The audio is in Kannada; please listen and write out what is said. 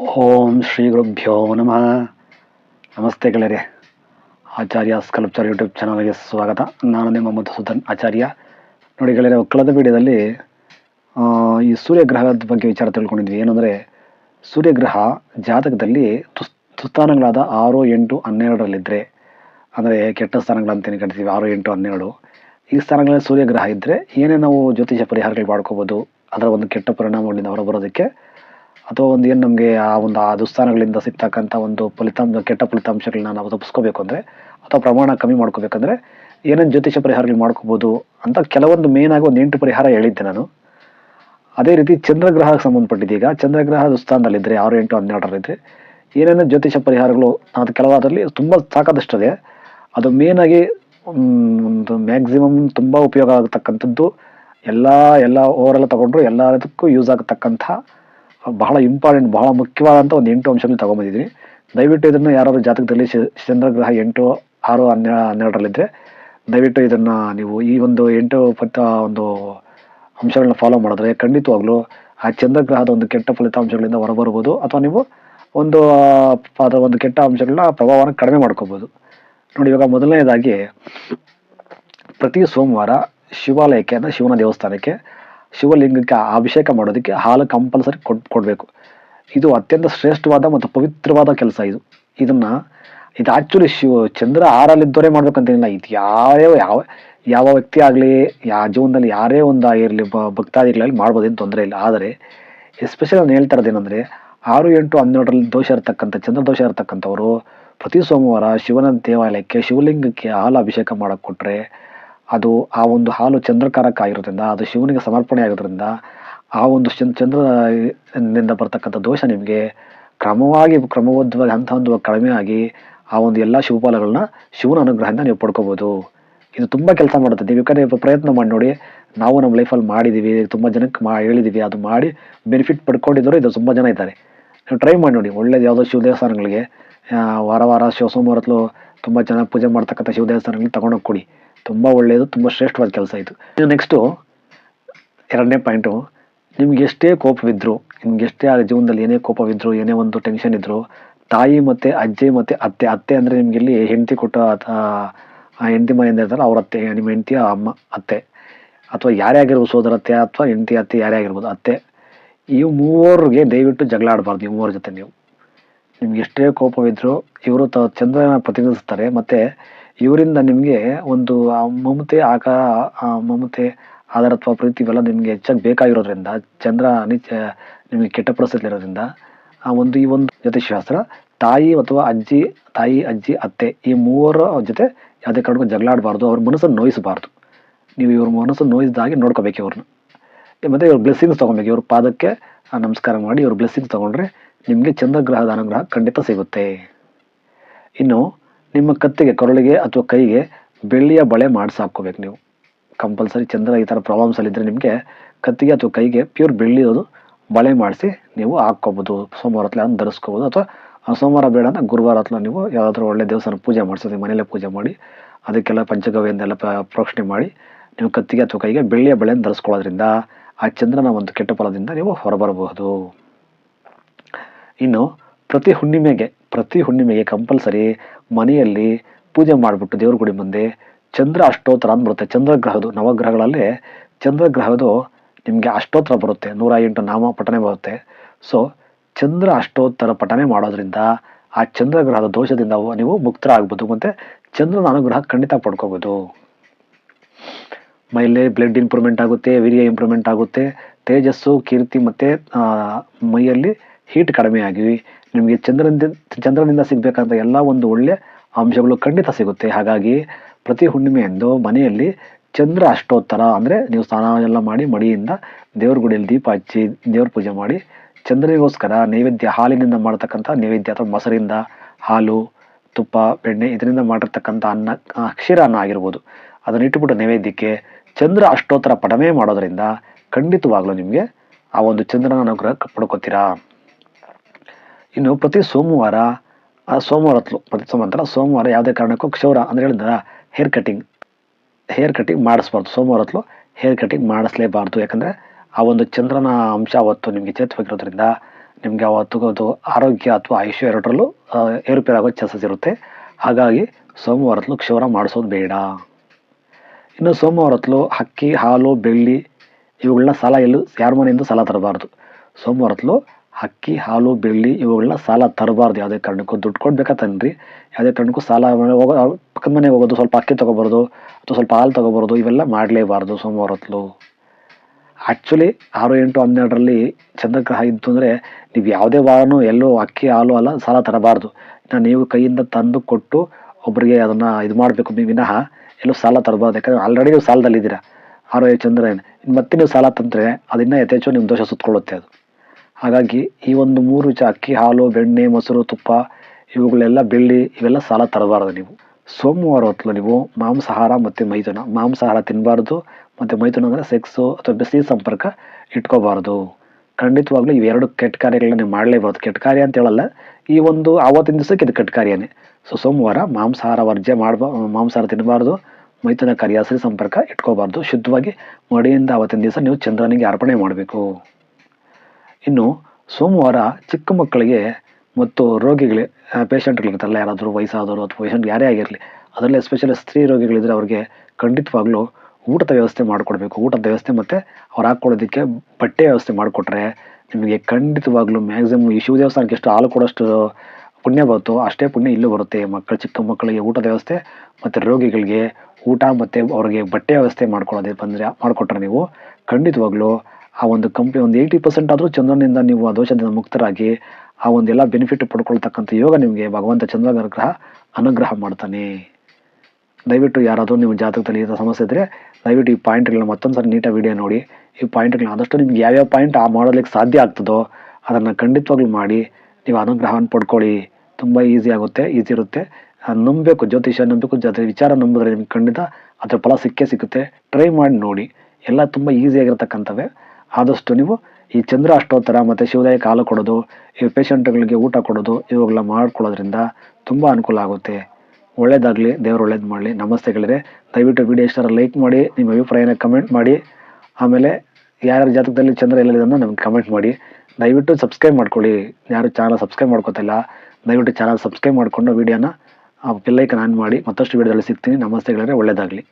ಓಂ ಶ್ರೀ ಗುರುಭ್ಯೋ ನಮಃ. ನಮಸ್ತೆ ಗೆಳೆಯರೆ. ಆಚಾರ್ಯ ಸ್ಕಲ್ಪ್ಚರ್ ಯೂಟ್ಯೂಬ್ ಚಾನಲ್ಗೆ ಸ್ವಾಗತ. ನಾನು ನಿಮ್ಮ ಮಧುಸೂದನ್ ಆಚಾರ್ಯ. ನೋಡಿ ಗೆಳೆಯರೆ ಕಳೆದ ವಿಡಿಯೋದಲ್ಲಿ ಈ ಸೂರ್ಯಗ್ರಹದ ಬಗ್ಗೆ ವಿಚಾರ ತಿಳ್ಕೊಂಡಿದ್ವಿ. ಏನಂದರೆ, ಸೂರ್ಯಗ್ರಹ ಜಾತಕದಲ್ಲಿ ತುಸ್ ತುಸ್ಥಾನಗಳಾದ ಆರು, ಎಂಟು ಹನ್ನೆರಡರಲ್ಲಿದ್ದರೆ ಅಂದರೆ ಕೆಟ್ಟ ಸ್ಥಾನಗಳಂತೇನು ಕರಿತೀವಿ? ಆರು, ಎಂಟು, ಹನ್ನೆರಡು. ಈ ಸ್ಥಾನಗಳಲ್ಲಿ ಸೂರ್ಯಗ್ರಹ ಇದ್ದರೆ ಏನೇ ನಾವು ಜ್ಯೋತಿಷ ಪರಿಹಾರಗಳು ಮಾಡ್ಕೋಬೋದು. ಅದರ ಒಂದು ಕೆಟ್ಟ ಪರಿಣಾಮಗಳಿಂದ ಹೊರಬರೋದಕ್ಕೆ ಅಥವಾ ಒಂದು ಏನು ನಮಗೆ ಆ ಒಂದು ಆ ದುಸ್ಥಾನಗಳಿಂದ ಸಿಗ್ತಕ್ಕಂಥ ಒಂದು ಫಲಿತಾಂಶ, ಕೆಟ್ಟ ಫಲಿತಾಂಶಗಳನ್ನ ನಾವು ತಪ್ಪಿಸ್ಕೋಬೇಕು ಅಂದರೆ ಅಥವಾ ಪ್ರಮಾಣ ಕಮ್ಮಿ ಮಾಡ್ಕೋಬೇಕಂದ್ರೆ ಏನೇನು ಜ್ಯೋತಿಷ ಪರಿಹಾರಗಳು ಮಾಡ್ಕೋಬೋದು ಅಂತ ಕೆಲವೊಂದು ಮೇನ್ ಆಗಿ ಒಂದು ಎಂಟು ಪರಿಹಾರ ಹೇಳಿದ್ದೆ ನಾನು. ಅದೇ ರೀತಿ ಚಂದ್ರಗ್ರಹಕ್ಕೆ ಸಂಬಂಧಪಟ್ಟಿದ್ದು ಈಗ. ಚಂದ್ರಗ್ರಹ ದುಸ್ಥಾನದಲ್ಲಿದ್ದರೆ ಆರು, ಎಂಟು ಹನ್ನೆರಡರಲ್ಲಿದ್ದರೆ ಏನೇನು ಜ್ಯೋತಿಷ ಪರಿಹಾರಗಳು ಅದು ಕೆಲವಾದಲ್ಲಿ ತುಂಬ ಸಾಕಾದಷ್ಟಿದೆ. ಅದು ಮೇನ್ ಆಗಿ ಒಂದು ಮ್ಯಾಕ್ಸಿಮಮ್ ತುಂಬ ಉಪಯೋಗ ಆಗತಕ್ಕಂಥದ್ದು ಎಲ್ಲ ಎಲ್ಲ ಓವರೆಲ್ಲ ತಗೊಂಡ್ರು ಎಲ್ಲದಕ್ಕೂ ಯೂಸ್ ಆಗತಕ್ಕಂಥ ಬಹಳ ಇಂಪಾರ್ಟೆಂಟ್ ಬಹಳ ಮುಖ್ಯವಾದಂಥ ಒಂದು ಎಂಟು ಅಂಶಗಳು ತಗೊಂಬಂದಿದ್ದೀನಿ ದಯವಿಟ್ಟು ಇದನ್ನು ಯಾರಾದರೂ ಜಾತಕದಲ್ಲಿ ಚಂದ್ರಗ್ರಹ ಎಂಟು, ಆರು, ಹನ್ನೆ ಹನ್ನೆರಡರಲ್ಲಿದ್ದರೆ ದಯವಿಟ್ಟು ಇದನ್ನು ನೀವು ಈ ಒಂದು ಎಂಟು ಪತ್ತ ಒಂದು ಅಂಶಗಳನ್ನ ಫಾಲೋ ಮಾಡಿದ್ರೆ ಖಂಡಿತವಾಗ್ಲೂ ಆ ಚಂದ್ರಗ್ರಹದ ಒಂದು ಕೆಟ್ಟ ಫಲಿತಾಂಶಗಳಿಂದ ಹೊರಬರ್ಬೋದು ಅಥವಾ ನೀವು ಒಂದು, ಅದರ ಒಂದು ಕೆಟ್ಟ ಅಂಶಗಳನ್ನ ಪ್ರಭಾವನ ಕಡಿಮೆ ಮಾಡ್ಕೋಬೋದು. ನೋಡಿ, ಇವಾಗ ಮೊದಲನೇದಾಗಿ ಪ್ರತಿ ಸೋಮವಾರ ಶಿವಾಲಯಕ್ಕೆ, ಅಂದರೆ ಶಿವನ ದೇವಸ್ಥಾನಕ್ಕೆ ಶಿವಲಿಂಗಕ್ಕೆ ಅಭಿಷೇಕ ಮಾಡೋದಕ್ಕೆ ಹಾಲು ಕಂಪಲ್ಸರಿ ಕೊಡ್, ಕೊಡಬೇಕು. ಇದು ಅತ್ಯಂತ ಶ್ರೇಷ್ಠವಾದ ಮತ್ತು ಪವಿತ್ರವಾದ ಕೆಲಸ ಇದು. ಇದನ್ನ, ಇದು ಆಕ್ಚುಲಿ ಶಿವ, ಚಂದ್ರ ಆರಲ್ಲಿದ್ದವರೇ ಮಾಡ್ಬೇಕಂತೇನಿಲ್ಲ. ಇದು ಯಾವ ಯಾವ ಯಾವ ವ್ಯಕ್ತಿ ಆಗಲಿ ಯಾವ ಜೀವನದಲ್ಲಿ ಯಾರೇ ಒಂದು ಆಗಿರಲಿ ಭಕ್ತಾದಿಗಳಲ್ಲಿ ಮಾಡ್ಬೋದೇನು ತೊಂದರೆ ಇಲ್ಲ. ಆದರೆ ಎಸ್ಪೆಷಲಿ ನಾನು ಹೇಳ್ತಾ ಇರೋದೇನೆಂದರೆ ಆರು, ಎಂಟು, ಹನ್ನೆರಡರಲ್ಲಿ ದೋಷ ಇರತಕ್ಕಂಥ, ಚಂದ್ರ ದೋಷ ಇರತಕ್ಕಂಥವರು ಪ್ರತಿ ಸೋಮವಾರ ಶಿವನ ದೇವಾಲಯಕ್ಕೆ, ಶಿವಲಿಂಗಕ್ಕೆ ಹಾಲು ಅಭಿಷೇಕ ಮಾಡಕ್ಕೆ ಕೊಟ್ಟರೆ ಅದು ಆ ಒಂದು ಹಾಲು ಚಂದ್ರಕಾರಕ ಆಗಿರೋದ್ರಿಂದ ಅದು ಶಿವನಿಗೆ ಸಮರ್ಪಣೆ ಆಗೋದ್ರಿಂದ ಆ ಒಂದು ಚಂದ್ರ ಚಂದ್ರನಿಂದ ಬರ್ತಕ್ಕಂಥ ದೋಷ ನಿಮಗೆ ಕ್ರಮವಾಗಿ, ಕ್ರಮಬದ್ಧವಾಗಿ ಹಂತ ಹಂತವಾಗಿ ಕಡಿಮೆ ಆಗಿ ಆ ಒಂದು ಎಲ್ಲ ಶಿವಪಾಲಗಳನ್ನ ಶಿವನ ಅನುಗ್ರಹದಿಂದ ನೀವು ಪಡ್ಕೋಬೋದು. ಇದು ತುಂಬ ಕೆಲಸ ಮಾಡುತ್ತೆ. ನೀವು ಬೇಕಾದ್ರೆ ಪ್ರಯತ್ನ ಮಾಡಿ ನೋಡಿ. ನಾವು ನಮ್ಮ ಲೈಫಲ್ಲಿ ಮಾಡಿದ್ದೀವಿ ತುಂಬ ಜನಕ್ಕೆ ಮಾ ಹೇಳಿದ್ದೀವಿ ಅದು ಮಾಡಿ ಬೆನಿಫಿಟ್ ಪಡ್ಕೊಂಡಿದ್ರು ಇದು ತುಂಬ ಜನ ಇದ್ದಾರೆ. ನೀವು ಟ್ರೈ ಮಾಡಿ ನೋಡಿ. ಒಳ್ಳೇದು ಯಾವುದೋ ಶಿವ ದೇವಸ್ಥಾನಗಳಿಗೆ ವಾರ ವಾರ ಶಿವ ಸೋಮವಾರತ್ಲು ತುಂಬ ಚೆನ್ನಾಗಿ ಪೂಜೆ ಮಾಡ್ತಕ್ಕಂಥ ಶಿವ ದೇವಸ್ಥಾನಗಳಿಗೆ ತಗೊಂಡೋಗಿ ಕೊಡಿ. ತುಂಬ ಒಳ್ಳೆಯದು ತುಂಬ ಶ್ರೇಷ್ಠವಾದ ಕೆಲಸ ಇದು. ನೆಕ್ಸ್ಟು ಎರಡನೇ ಪಾಯಿಂಟು ನಿಮ್ಗೆ ಎಷ್ಟೇ ಕೋಪವಿದ್ರು, ನಿಮ್ಗೆ ಎಷ್ಟೇ ಆ ಜೀವನದಲ್ಲಿ ಏನೇ ಕೋಪವಿದ್ರು, ಏನೇ ಒಂದು ಟೆನ್ಷನ್ ಇದ್ರು, ತಾಯಿ ಮತ್ತೆ ಅಜ್ಜಿ ಮತ್ತೆ ಅತ್ತೆ ಅತ್ತೆ ಅಂದರೆ ನಿಮಗೆ ಇಲ್ಲಿ ಹೆಂಡತಿ ಕೊಟ್ಟ, ಆ- ಹೆಂಡತಿ ಮನೆಯಿಂದ ಇರ್ತಾರೆ ಅವ್ರ ಅತ್ತೆ, ನಿಮ್ಮ ಹೆಂಡತಿಯ ಅಮ್ಮ, ಅತ್ತೆ. ಅಥವಾ ಯಾರೇ ಆಗಿರ್ಬೋದು ಸೋದರ ಅತ್ತೆ ಅಥವಾ ಹೆಂಡತಿ, ಅತ್ತೆ, ಯಾರೇ ಆಗಿರ್ಬೋದು, ಅತ್ತೆ. ಈ ಮೂವರಿಗೆ ದಯವಿಟ್ಟು ಜಗಳ ಆಡಬಾರ್ದು, ಈ ಮೂವರ ಜೊತೆ ನೀವು. ನಿಮ್ಗೆ ಎಷ್ಟೇ ಕೋಪವಿದ್ರು, ಇವರು ತ, ಚಂದ್ರನ ಪ್ರತಿನಿಧಿಸ್ತಾರೆ, ಮತ್ತೆ ಇವರಿಂದ ನಿಮಗೆ ಒಂದು ಮಮತೆ, ಆಕ, ಆ, ಮಮತೆ ಅಥವಾ ಪ್ರೀತಿ ಇವೆಲ್ಲ ನಿಮಗೆ ಹೆಚ್ಚಾಗಿ ಬೇಕಾಗಿರೋದ್ರಿಂದ, ಚಂದ್ರ, ನಿತ್ಯ, ನಿಮಗೆ ಕೆಟ್ಟ ಪರಿಸ್ಥಿತಿ ಇರೋದ್ರಿಂದ, ಆ, ಒಂದು, ಈ ಒಂದು ಜ್ಯೋತಿಷಾಸ್ತ್ರ ತಾಯಿ ಅಥವಾ ಅಜ್ಜಿ, ತಾಯಿ, ಅಜ್ಜಿ, ಅತ್ತೆ, ಈ ಮೂವರ ಜೊತೆ ಯಾವುದೇ ಕಾರಣಕ್ಕೂ ಜಗಳಾಡಬಾರ್ದು, ಅವ್ರ ಮನಸ್ಸನ್ನು ನೋಯಿಸಬಾರ್ದು. ನೀವು ಇವ್ರ ಮನಸ್ಸನ್ನು ನೋಯಿಸಿದಾಗೆ ನೋಡ್ಕೋಬೇಕು ಇವ್ರನ್ನ. ಮತ್ತೆ ಇವ್ರ ಬ್ಲೆಸ್ಸಿಂಗ್ಸ್ ತೊಗೊಬೇಕು, ಇವ್ರ ಪಾದಕ್ಕೆ ನಮಸ್ಕಾರ ಮಾಡಿ ಇವ್ರ ಬ್ಲೆಸ್ಸಿಂಗ್ಸ್ ತೊಗೊಂಡ್ರೆ ನಿಮಗೆ ಚಂದ್ರಗ್ರಹದ ಅನುಗ್ರಹ ಖಂಡಿತ ಸಿಗುತ್ತೆ. ಇನ್ನು ನಿಮ್ಮ ಕತ್ತಿಗೆ, ಕೊರಳಿಗೆ ಅಥವಾ ಕೈಗೆ ಬೆಳ್ಳಿಯ ಬಳೆ ಮಾಡಿಸಿ ಹಾಕ್ಕೋಬೇಕು ನೀವು. ಕಂಪಲ್ಸರಿ ಚಂದ್ರ ಈ ಥರ ಪ್ರಾಬ್ಲಮ್ಸಲ್ಲಿದ್ದರೆ ನಿಮಗೆ ಕತ್ತಿಗೆ ಅಥವಾ ಕೈಗೆ ಪ್ಯೂರ್ ಬೆಳ್ಳಿಯೋದು ಬಳೆ ಮಾಡಿಸಿ ನೀವು ಹಾಕ್ಕೋಬೋದು. ಸೋಮವಾರ ಅದನ್ನ ಧರಿಸ್ಕೋಬೋದು. ಅಥವಾ ಸೋಮವಾರ ಬೇಡ ಅಂದರೆ ಗುರುವಾರ ಹತ್ತಲ ನೀವು ಯಾವುದಾದ್ರೂ ಒಳ್ಳೆ ದೇವಸ್ಥಾನ ಪೂಜೆ ಮಾಡಿಸೋದು ಮನೆಯಲ್ಲೇ ಪೂಜೆ ಮಾಡಿ, ಅದಕ್ಕೆಲ್ಲ ಪಂಚಗವ್ಯಂದೆಲ್ಲ ಪ- ಪ್ರೋಕ್ಷಣೆ ಮಾಡಿ ನೀವು ಕತ್ತಿಗೆ ಅಥವಾ ಕೈಗೆ ಬೆಳ್ಳಿಯ ಬಳೆಯನ್ನು ಧರಿಸ್ಕೊಳ್ಳೋದ್ರಿಂದ ಆ ಚಂದ್ರನ ಒಂದು ಕೆಟ್ಟ ಫಲದಿಂದ ನೀವು ಹೊರಬರಬಹುದು. ಇನ್ನು ಪ್ರತಿ ಹುಣ್ಣಿಮೆಗೆ ಪ್ರತಿ ಹುಣ್ಣಿಮೆಗೆ ಕಂಪಲ್ಸರಿ ಮನೆಯಲ್ಲಿ ಪೂಜೆ ಮಾಡಿಬಿಟ್ಟು ದೇವ್ರ ಗುಡಿ ಮುಂದೆ ಚಂದ್ರ ಅಷ್ಟೋತ್ತರ ಅಂತ ಬರುತ್ತೆ ಚಂದ್ರಗ್ರಹದು, ನವಗ್ರಹಗಳಲ್ಲಿ ಚಂದ್ರಗ್ರಹದು ನಿಮಗೆ ಅಷ್ಟೋತ್ತರ ಬರುತ್ತೆ. ನೂರ ಎಂಟು ನಾಮ ಪಠನೆ ಬರುತ್ತೆ. ಸೊ ಚಂದ್ರ ಅಷ್ಟೋತ್ತರ ಪಠನೆ ಮಾಡೋದ್ರಿಂದ ಆ ಚಂದ್ರಗ್ರಹದ ದೋಷದಿಂದ ನೀವು ಮುಕ್ತರಾಗ್ಬೋದು ಮತ್ತು ಚಂದ್ರನ ಅನುಗ್ರಹ ಖಂಡಿತ ಪಡ್ಕೋಬೋದು. ಮೈಲೇ ಬ್ಲಡ್ ಇಂಪ್ರೂವ್ಮೆಂಟ್ ಆಗುತ್ತೆ, ವೀರ್ಯ ಇಂಪ್ರೂವ್ಮೆಂಟ್ ಆಗುತ್ತೆ, ತೇಜಸ್ಸು, ಕೀರ್ತಿ ಮತ್ತು ಮೈಯಲ್ಲಿ ಹೀಟ್ ಕಡಿಮೆ ಆಗಿ ನಿಮಗೆ ಚಂದ್ರನಿಂದ ಚಂದ್ರನಿಂದ ಸಿಗಬೇಕಂತ ಎಲ್ಲ ಒಂದು ಒಳ್ಳೆ ಅಂಶಗಳು ಖಂಡಿತ ಸಿಗುತ್ತೆ. ಹಾಗಾಗಿ ಪ್ರತಿ ಹುಣ್ಣಿಮೆಯಂದು ಮನೆಯಲ್ಲಿ ಚಂದ್ರ ಅಷ್ಟೋತ್ತರ ಅಂದರೆ ನೀವು ಸ್ನಾನ ಎಲ್ಲ ಮಾಡಿ ಮಡಿಯಿಂದ ದೇವ್ರ ಗುಡಿಯಲ್ಲಿ ದೀಪ ಹಚ್ಚಿ, ದೇವ್ರ ಪೂಜೆ ಮಾಡಿ ಚಂದ್ರನಿಗೋಸ್ಕರ ನೈವೇದ್ಯ ಹಾಲಿನಿಂದ ಮಾಡತಕ್ಕಂಥ ನೈವೇದ್ಯ ಅಥವಾ ಮೊಸರಿಂದ ಹಾಲು, ತುಪ್ಪ, ಬೆಣ್ಣೆ ಇದರಿಂದ ಮಾಡಿರ್ತಕ್ಕಂಥ ಅನ್ನ ಅಕ್ಷೀರ ಅನ್ನ ಆಗಿರ್ಬೋದು. ಅದನ್ನು ಇಟ್ಟುಬಿಟ್ಟು ನೈವೇದ್ಯಕ್ಕೆ ಚಂದ್ರ ಅಷ್ಟೋತ್ತರ ಪಠನೆ ಮಾಡೋದರಿಂದ ಖಂಡಿತವಾಗ್ಲೂ ನಿಮಗೆ ಆ ಒಂದು ಚಂದ್ರನ ಅನುಗ್ರಹ ಪಡ್ಕೋತೀರಾ. ಇನ್ನು ಪ್ರತಿ ಸೋಮವಾರ, ಆ ಸೋಮವಾರ ಪ್ರತಿ ಸೋಮವಾರ ಸೋಮವಾರ ಯಾವುದೇ ಕಾರಣಕ್ಕೂ ಕ್ಷೌರ ಅಂದರೆ ಹೇಳಿದ ಹೇರ್ ಕಟಿಂಗ್ ಹೇರ್ ಕಟಿಂಗ್ ಮಾಡಿಸ್ಬಾರ್ದು. ಸೋಮವಾರ ಹೊತ್ತು ಹೇರ್ ಕಟಿಂಗ್ ಮಾಡಿಸ್ಲೇಬಾರ್ದು. ಯಾಕಂದರೆ ಆ ಒಂದು ಚಂದ್ರನ ಅಂಶ ಅವತ್ತು ನಿಮಗೆ ಚೇತವಾಗಿರೋದ್ರಿಂದ ನಿಮಗೆ ಅವತ್ತು ಆರೋಗ್ಯ ಅಥವಾ ಆಯುಷ್ಯ ಎರಡರಲ್ಲೂ ಏರುಪೇರಾಗೋ ಚಾನ್ಸಸ್ ಇರುತ್ತೆ. ಹಾಗಾಗಿ ಸೋಮವಾರ ಹೊತ್ತು ಕ್ಷೌರ ಮಾಡಿಸೋದು ಬೇಡ. ಇನ್ನು ಸೋಮವಾರ ಹೊತ್ತು ಅಕ್ಕಿ, ಹಾಲು, ಬೆಳ್ಳಿ ಇವುಗಳನ್ನ ಸಾಲ ಎಲ್ಲೂ ಯಾರ ಮನೆಯಿಂದ ಸಾಲ ತರಬಾರ್ದು. ಸೋಮವಾರ ಹೊತ್ತು ಅಕ್ಕಿ, ಹಾಲು, ಬೆಳ್ಳಿ ಇವುಗಳನ್ನ ಸಾಲ ತರಬಾರ್ದು. ಯಾವುದೇ ಕಾರಣಕ್ಕೂ ದುಡ್ಡು ಕೊಡ್ಬೇಕಾತನ್ರಿ. ಯಾವುದೇ ಕಾರಣಕ್ಕೂ ಸಾಲ ಹೋಗೋ, ಪಕ್ಕದ ಮನೆಗೆ ಹೋಗೋದು, ಸ್ವಲ್ಪ ಅಕ್ಕಿ ತೊಗೊಬಾರ್ದು, ಅಥವಾ ಸ್ವಲ್ಪ ಹಾಲು ತೊಗೊಬಾರ್ದು, ಇವೆಲ್ಲ ಮಾಡಲೇಬಾರ್ದು ಸೋಮವಾರ ಹೊತ್ತು ಆ್ಯಕ್ಚುಲಿ ಆರು ಎಂಟು ಹನ್ನೆರಡರಲ್ಲಿ ಚಂದ್ರಗ್ರಹ ಇತ್ತು ಅಂದರೆ ನೀವು ಯಾವುದೇ ವಾರನೂ ಎಲ್ಲೋ ಅಕ್ಕಿ, ಹಾಲು ಅಲ್ಲ ಸಾಲ ತರಬಾರ್ದು. ಇನ್ನು ನೀವು ಕೈಯಿಂದ ತಂದು ಕೊಟ್ಟು ಒಬ್ಬರಿಗೆ ಅದನ್ನು ಇದು ಮಾಡಬೇಕು. ನೀವು ವಿನಃ ಎಲ್ಲೂ ಸಾಲ ತರಬಾರ್ದು. ಯಾಕಂದರೆ ಆಲ್ರೆಡಿ ನೀವು ಸಾಲದಲ್ಲಿದ್ದೀರಾ. ಆರು ಚಂದ್ರ ಮತ್ತೆ ನೀವು ಸಾಲ ತಂದರೆ ಅದನ್ನ ಯಥೇಚ್ಛ ನಿಮ್ಮ ದೋಷ ಸುತ್ತಕೊಳ್ಳುತ್ತೆ ಅದು. ಹಾಗಾಗಿ ಈ ಒಂದು ಮೂರು ವಿಚ ಅಕ್ಕಿ ಹಾಲು, ಬೆಣ್ಣೆ, ಮೊಸರು, ತುಪ್ಪ, ಇವುಗಳೆಲ್ಲ ಬೆಳ್ಳಿ, ಇವೆಲ್ಲ ಸಾಲ ತರಬಾರದು ನೀವು. ಸೋಮವಾರ ಹೊತ್ತು ನೀವು ಮಾಂಸಾಹಾರ ಮತ್ತು ಮೈಥುನ ಮಾಂಸಾಹಾರ ತಿನ್ನಬಾರ್ದು ಮತ್ತು ಮೈಥುನ ಅಂದರೆ ಸೆಕ್ಸು ಅಥವಾ ಬಿಸಿ ಸಂಪರ್ಕ ಇಟ್ಕೋಬಾರ್ದು. ಖಂಡಿತವಾಗ್ಲೂ ಇವೆರಡು ಕೆಟ್ಟ ಕಾರ್ಯಗಳನ್ನ ನೀವು ಮಾಡಲೇಬಾರ್ದು. ಕೆಟ್ಟ ಕಾರ್ಯ ಅಂತ ಹೇಳಲ್ಲ, ಈ ಒಂದು ಆವತ್ತಿನ ದಿವಸಕ್ಕೆ ಇದು ಕೆಟ್ಟ ಕಾರ್ಯನೇ. ಸೊ ಸೋಮವಾರ ಮಾಂಸಾಹಾರ ವರ್ಜ್ಯ ಮಾಡಬಾ, ಮಾಂಸಾಹಾರ ತಿನ್ನಬಾರ್ದು ಮೈಥುನ ಕಾರ್ಯ ಸಂಪರ್ಕ ಇಟ್ಕೋಬಾರ್ದು. ಶುದ್ಧವಾಗಿ ಮಡಿಯಿಂದ ಆವತ್ತಿನ ದಿವಸ ನೀವು ಚಂದ್ರನಿಗೆ ಅರ್ಪಣೆ ಮಾಡಬೇಕು. ಇನ್ನು ಸೋಮವಾರ ಚಿಕ್ಕ ಮಕ್ಕಳಿಗೆ ಮತ್ತು ರೋಗಿಗಳಿಗೆ ಪೇಷಂಟ್ಗಳಿರ್ತಾರಲ್ಲ ಯಾರಾದರೂ ವಯಸ್ಸಾದವರು ಅಥವಾ ಪೇಷಂಟ್ ಯಾರೇ ಆಗಿರಲಿ, ಅದರಲ್ಲಿ ಎಸ್ಪೆಷಲಿ ಸ್ತ್ರೀ ರೋಗಿಗಳಿದ್ರೆ ಅವ್ರಿಗೆ ಖಂಡಿತವಾಗ್ಲೂ ಊಟದ ವ್ಯವಸ್ಥೆ ಮಾಡಿಕೊಡ್ಬೇಕು. ಊಟದ ವ್ಯವಸ್ಥೆ ಮತ್ತು ಅವ್ರು ಹಾಕ್ಕೊಳ್ಳೋದಕ್ಕೆ ಬಟ್ಟೆ ವ್ಯವಸ್ಥೆ ಮಾಡಿಕೊಟ್ರೆ ನಿಮಗೆ ಖಂಡಿತವಾಗ್ಲೂ ಮ್ಯಾಕ್ಸಿಮಮ್ ಈ ಶಿವ ದೇವಸ್ಥಾನಕ್ಕೆ ಎಷ್ಟು ಹಾಲು ಕೊಡೋಷ್ಟು ಪುಣ್ಯ ಬರುತ್ತೋ ಅಷ್ಟೇ ಪುಣ್ಯ ಇಲ್ಲೂ ಬರುತ್ತೆ. ಮಕ್ಕಳು, ಚಿಕ್ಕ ಮಕ್ಕಳಿಗೆ ಊಟದ ವ್ಯವಸ್ಥೆ ಮತ್ತು ರೋಗಿಗಳಿಗೆ ಊಟ ಮತ್ತು ಅವ್ರಿಗೆ ಬಟ್ಟೆ ವ್ಯವಸ್ಥೆ ಮಾಡ್ಕೊಳ್ಳೋದೇ ಬಂದರೆ, ಮಾಡಿಕೊಟ್ರೆ ನೀವು ಖಂಡಿತವಾಗ್ಲೂ ಆ ಒಂದು ಕಂಪ್ನಿ ಒಂದು ಏಯ್ಟಿ ಪರ್ಸೆಂಟ್ ಆದರೂ ಚಂದ್ರನಿಂದ ನೀವು ಆ ದೋಷದಿಂದ ಮುಕ್ತರಾಗಿ ಆ ಒಂದೆಲ್ಲ ಬೆನಿಫಿಟ್ ಪಡ್ಕೊಳ್ತಕ್ಕಂಥ ಯೋಗ ನಿಮಗೆ ಭಗವಂತ ಚಂದ್ರ ಗ್ರಹ ಅನುಗ್ರಹ ಮಾಡ್ತಾನೆ. ದಯವಿಟ್ಟು ಯಾರಾದರೂ ನಿಮ್ಮ ಜಾತಕದಲ್ಲಿ ಈ ಸಮಸ್ಯೆ ಇದ್ದರೆ ದಯವಿಟ್ಟು ಈ ಪಾಯಿಂಟ್ಗಳನ್ನ ಮತ್ತೊಂದು ಸಲ ನೀಟಾಗಿ ವಿಡಿಯೋ ನೋಡಿ. ಈ ಪಾಯಿಂಟ್ಗಳನ್ನ ಆದಷ್ಟು ನಿಮ್ಗೆ ಯಾವ್ಯಾವ ಪಾಯಿಂಟ್ ಆ ಮಾಡೋದಕ್ಕೆ ಸಾಧ್ಯ ಆಗ್ತದೋ ಅದನ್ನು ಖಂಡಿತವಾಗ್ಲೂ ಮಾಡಿ. ನೀವು ಅನುಗ್ರಹವನ್ನು ಪಡ್ಕೊಳ್ಳಿ. ತುಂಬ ಈಸಿ ಆಗುತ್ತೆ ಈಸಿ ಇರುತ್ತೆ. ನಂಬಬೇಕು, ಜ್ಯೋತಿಷ್ಯ ನಂಬಬೇಕು ಜೊತೆ ವಿಚಾರ ನಂಬಿದ್ರೆ ನಿಮ್ಗೆ ಖಂಡಿತ ಅದರ ಫಲ ಸಿಕ್ಕೇ ಸಿಗುತ್ತೆ. ಟ್ರೈ ಮಾಡಿ ನೋಡಿ. ಎಲ್ಲ ತುಂಬ ಈಸಿಯಾಗಿರ್ತಕ್ಕಂಥವೇ ಆದಷ್ಟು ನೀವು ಈ ಚಂದ್ರ ಅಷ್ಟೋತ್ತರ ಮತ್ತು ಶಿವದಯ ಕಾಲು ಕೊಡೋದು, ಈ ಪೇಷಂಟ್ಗಳಿಗೆ ಊಟ ಕೊಡೋದು ಇವುಗಳನ್ನ ಮಾಡ್ಕೊಳ್ಳೋದ್ರಿಂದ ತುಂಬ ಅನುಕೂಲ ಆಗುತ್ತೆ. ಒಳ್ಳೇದಾಗಲಿ, ದೇವರು ಒಳ್ಳೇದು ಮಾಡಲಿ. ನಮಸ್ತೆ ದಯವಿಟ್ಟು ವಿಡಿಯೋ ಇಷ್ಟರ ಲೈಕ್ ಮಾಡಿ, ನಿಮ್ಮ ಅಭಿಪ್ರಾಯನ ಕಮೆಂಟ್ ಮಾಡಿ. ಆಮೇಲೆ ಯಾರ್ಯಾರ ಜಾತಕದಲ್ಲಿ ಚಂದ್ರ ಇಲ್ಲದನ್ನು ನಮಗೆ ಕಮೆಂಟ್ ಮಾಡಿ. ದಯವಿಟ್ಟು ಸಬ್ಸ್ಕ್ರೈಬ್ ಮಾಡ್ಕೊಳ್ಳಿ. ಯಾರು ಚಾನಲ್ ಸಬ್ಸ್ಕ್ರೈಬ್ ಮಾಡ್ಕೋತಿಲ್ಲ, ದಯವಿಟ್ಟು ಚಾನಲ್ ಸಬ್ಸ್ಕ್ರೈಬ್ ಮಾಡಿಕೊಂಡು ವೀಡಿಯೋನ ಬೆಲ್ಲೈಕನ್ ಆನ್ ಮಾಡಿ ಮತ್ತಷ್ಟು ವೀಡಿಯೋದಲ್ಲಿ ಸಿಗ್ತೀನಿ. ನಮಸ್ತೆ ಗೆಳೆಯರೆ. ಒಳ್ಳೇದಾಗಲಿ.